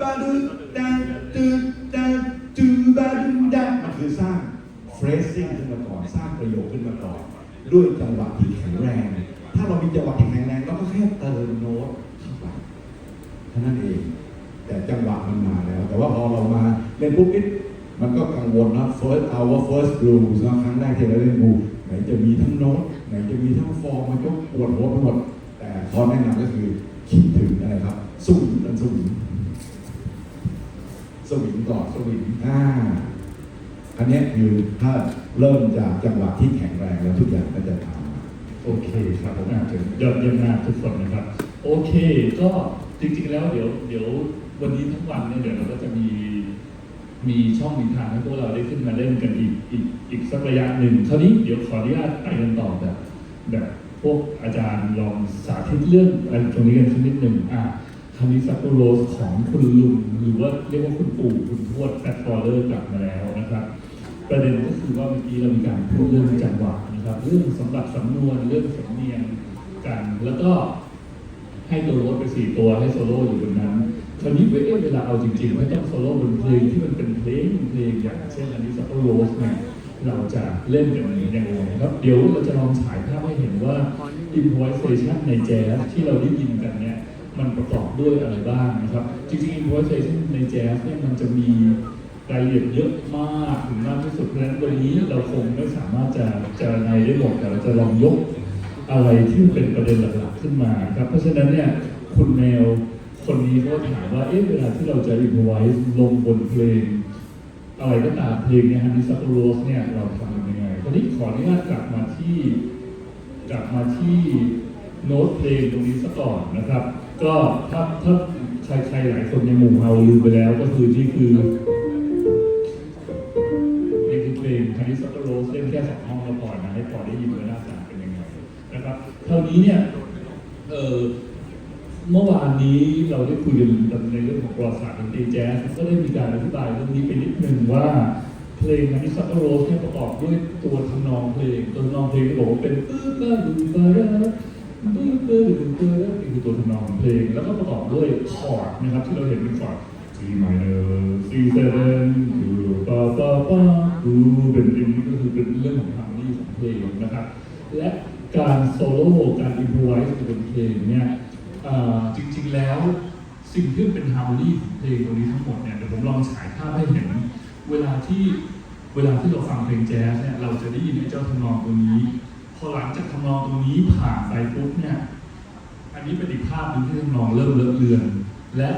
บาดูดาดูดาดูบาดูดามันคือสร้าง phrasing ขึ้นมาก่อนสร้างประโยคขึ้นมาก่อนด้วยจังหวะที่แข็งแรง ถ้าเรามีจังหวะที่แข็งแรงเราก็แค่เติมโน้ตเข้าไปเท่านั้นเอง แต่จังหวะมันมาแล้ว แต่ว่าพอเรามาเล่นปุ๊บนิดมันก็กังวลนะ first hour first blues นะครั้งแรกที่เราเล่นบลูไหนจะมีทั้งโน้ตไหนจะมีทั้งฟอร์มมันก็ปวดหัวไปหมดแต่พอแนะนำก็คือคิดถึงอะไรครับสวิงกันสวิ ต่อสวิงอ่าอันนี้ยคือถ้าเริ่มจากจังหวะที่แข็งแรงแล้วทุกอย่างก็จะตามมาโอเคครับผมยอดเยี่ยมมากทุกคนนะครับ โอเค ก็จริงๆแล้วเดี๋ยว เดี๋ยววันนี้ทั้งวันเนี่ยเดี๋ยวเราก็จะมีมีช่องมีทางให้พวกเราได้ขึ้นมาเล่นกันอีกอีกอีกสักระยะหนึ่งคราวนี้เดี๋ยวขออนุญาตไปกันต่อแบบแบบพวกอาจารย์ลองสาธิตเรื่องอะไรตรงนี้กันสักนิดหนึ่งอะ คาวนี้ซัปโปโรสของคุณลุงหรือว่าเรียกว่าคุณปู่คุณทวดแฟตฟอร์เดอร์กลับมาแล้วนะครับ ประเด็นก็คือว่าเมื่อกี้เรามีการพูดเรื่องจังหวะนะครับ เรื่องสำหรับสำนวนเรื่องสำเนียงกัน แล้วก็ให้ตัวรถไปสี่ตัวให้โซโล่อยู่บนนั้นคราวนี้เวเวลาเอาจริงๆไม่ต้องโซโล่บนเพลงที่มันเป็นเพลงเพลงอย่างเช่นอันนี้ซัปโปโรสเนี่ยเราจะเล่นกันยังไงครับเดี๋ยวเราจะลองฉายภาพให้เห็นว่า improvisation ในแจ๊สที่เราได้ยินกันเนี่ย มันประกอบด้วยอะไรบ้างนะครับ จริงๆ improvisation ในแจ๊สเนี่ยมันจะมีรายละเอียดเยอะมากถึงมากที่สุดเพราะฉะนั้นวันนี้เราคงไม่สามารถจะจะในได้หมดแต่เราจะลองยกอะไรที่เป็นประเด็นหลักๆขึ้นมาครับ เพราะฉะนั้นเนี่ยคุณแมวคนนี้ก็ถามว่าเอ๊ะเวลาที่เราจะอินไว้ลงบนเพลง อะไรก็ตามเพลงเนี่ยฮันนิสัปโรสเนี่ยเราทำยังไงตอนนี้ขออนุญาตกลับมาที่กลับมาที่โน้ตเพลงตรงนี้ซะก่อนนะครับ ก็ถ้าถ้าใครใครหลายคนยังหมู่เฮาลืมไปแล้วก็คือนี่คือนี่คือเพลงคาริสโตโรสเล่นแค่สองห้องแล้วก่อนนะให้พอได้ยินว่าหน้าตาเป็นยังไงนะครับคราวนี้เนี่ยเออเมื่อวานนี้เราได้คุยกันในเรื่องของประวัติศาสตร์ดนตรีแจ๊สก็ได้มีการอธิบายเรื่องนี้ไปนิดนึงว่าเพลงคาริสโตโรสเนี่ยประกอบด้วยตัวทำนองเพลง ตัวทำนองเพลงที่บอกว่าเป็นตื้อเตื้อดูเตื้อตื้อเตื้อดูเตื้อนี่คือตัวทำนองของเพลง แล้วก็ประกอบด้วยคอร์ดนะครับที่เราเห็นเป็นคอร์ด C minor C seven ดูปาปาปาดูเป็นดินก็คือเป็นเรื่องของฮาร์โมนีของเพลงนะครับ และการโซโล่การอินพไวส์บนเพลงเนี่ยจริงๆแล้วสิ่งที่เป็นฮาร์โมนีของเพลงตรงนี้ทั้งหมดเนี่ยเดี๋ยวผมลองฉายภาพให้เห็น เวลาที่เวลาที่เราฟังเพลงแจ๊สเนี่ยเราจะได้ยินไอ้เจ้าทำนองตรงนี้ พอหลังจากทำนองตรงนี้ผ่านไปปุ๊บเนี่ย อันนี้เป็นอีกภาพหนึงที่ทำนองเริ่มเลอะเลือน และ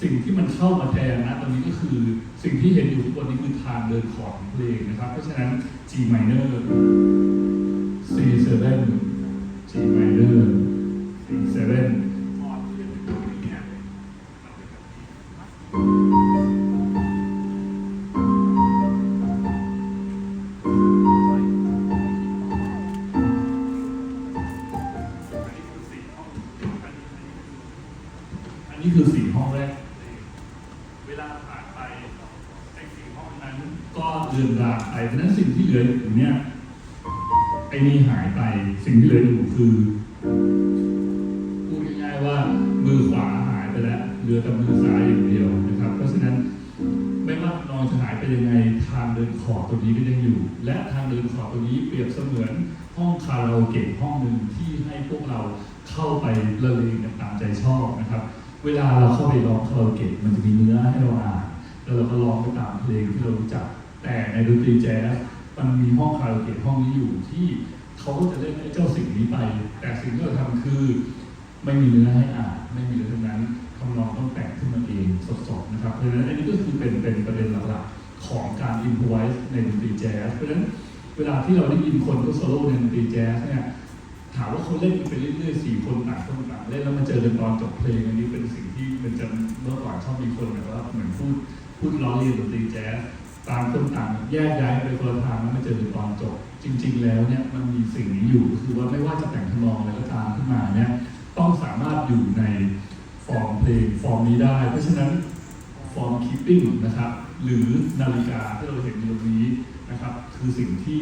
สิ่งที่มันเข้ามาแทนนะตรงนี้ก็คือสิ่งที่เห็นอยู่ทุกวันนี้คือทางเดินของเพลงนะครับ เพราะฉะนั้น G minor C seven G minor C seven นนี้คือสี่ห้องแรก เวลาผ่านไปไอ้สี่ห้องนั้นก็เลือนลางไปเพราะฉะนั้นสิ่งที่เหลืออยู่เนี่ยไอ้นี่หายไปสิ่งที่เหลืออยู่คือพูดง่ายๆว่ามือขวาหายไปแล้วเหลือแต่มือซ้ายอย่างเดียวนะครับ เพราะฉะนั้นไม่ว่านอนจะหายไปยังไงทางเดินขอบตรงนี้ก็ยังอยู่ และทางเดินขอบตรงนี้เปรียบเสมือนห้องคาราโอเกะห้องหนึ่งที่ให้พวกเราเข้าไปละเลงกันตามใจชอบนะครับ เวลาเราเข้าไปร้องคาราโอเกะมันจะมีเนื้อให้เราอ่านแล้วเราก็ร้องไปตามเพลงที่เรารู้จัก แต่ในดนตรีแจ๊สมันมีห้องคาราโอเกะห้องนี้อยู่ที่เขาก็จะเล่นไอ้เจ้าสิ่งนี้ไป แต่สิ่งที่เราทำคือ ไม่มีเนื้อให้อ่านไม่มีเลยทั้งนั้นคำนองต้องแต่งขึ้นมาเองสดๆนะครับเพราะฉะนั้นอันนี้ก็คือเป็นเป็นประเด็นหลักๆของการอินพไวส์ในดนตรีแจ๊สเพราะฉะนั้นเวลาที่เราได้ยินคนก็โซโล่ในดนตรีแจ๊สเนี่ย ถามว่าเขาเล่นไปเรื่อยๆสี่คนต่างคนต่างเล่นแล้วมาเจอกันตอนจบเพลงอันนี้เป็นสิ่งที่เป็นจะเมื่อก่อนชอบมีคนแบบว่าเหมือนพูดพูดล้อเลียนดนตรีแจ๊สต่างคนต่างแยกย้ายไปคนละทางแล้วมาเจอกันตอนจบ จริง ๆ แล้วเนี่ยมันมีสิ่งนี้อยู่คือว่าไม่ว่าจะแต่งทำนองอะไรก็ตามขึ้นมาเนี่ยต้องสามารถอยู่ในฟอร์มเพลงฟอร์มนี้ได้ เพราะฉะนั้นฟอร์มคีปปิ้งนะครับหรือนาฬิกาที่เราเห็นอยู่ตรงนี้นะครับคือสิ่งที่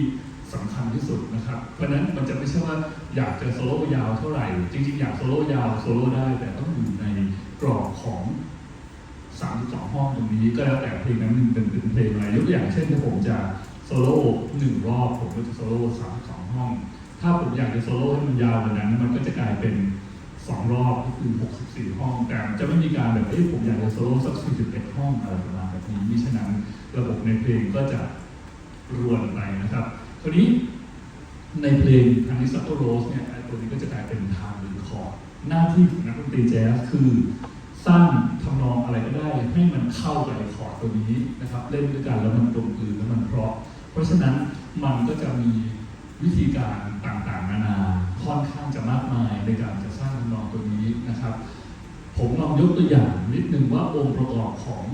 สำคัญที่สุดนะครับ เพราะฉะนั้นมันจะไม่ใช่ว่าอยากจะโซโล่ยาวเท่าไหร่ จริง ๆ อยากโซโล่ยาวโซโล่ได้แต่ต้องอยู่ในกรอบของ32ห้องตรงนี้ก็แล้วแต่เพลงนั้นมันเป็นเป็นเพลงอะไรยกตัวอย่างเช่นถ้าผมจะโซโล่หนึ่งรอบผมก็จะโซโล่32ห้อง ถ้าผมอยากจะโซโล่ให้มันยาวกว่านั้น มันก็จะกลายเป็น2รอบก็คือ 64 ห้อง แต่จะไม่มีการแบบเอ้ยผมอยากจะโซโล่สัก 41 ห้องอะไรประมาณแบบนี้มิฉะนั้นระบบในเพลงก็จะรวนไปนะครับ คราวนี้ในเพลงอันนี้ซัปโปโรสเนี่ยตัวนี้ก็จะกลายเป็นทางหรือคอร์ดหน้าที่ของนักดนตรีแจ๊สคือสร้างทำนองอะไรก็ได้ให้มันเข้ากับไอ้คอร์ดตัวนี้นะครับ เล่นด้วยกันแล้วมันตรงกืนแล้วมันเพราะ เพราะฉะนั้นมันก็จะมีวิธีการต่างๆ นานาค่อนข้างจะมากมายในการจะสร้างทำนองตัวนี้นะครับ ผมลองยกตัวอย่างนิดนึงว่าองค์ประกอบของ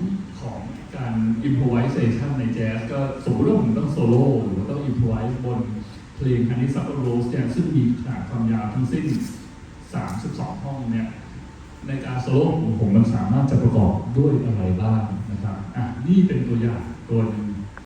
ของ การอิมพอไวเซชันในแจ๊สก็สมมติว่าผมต้องโซโล่หรือว่าต้องอิมพอไวบนเพลง Honey Supper Rose เนี่ยซึ่งมีขนาดความยาวทั้งสิ้น 32 ห้องเนี่ยในการโซโล่ของผมมันสามารถจะประกอบด้วยอะไรบ้างนะครับอะนี่เป็นตัวอย่างตัวหนึง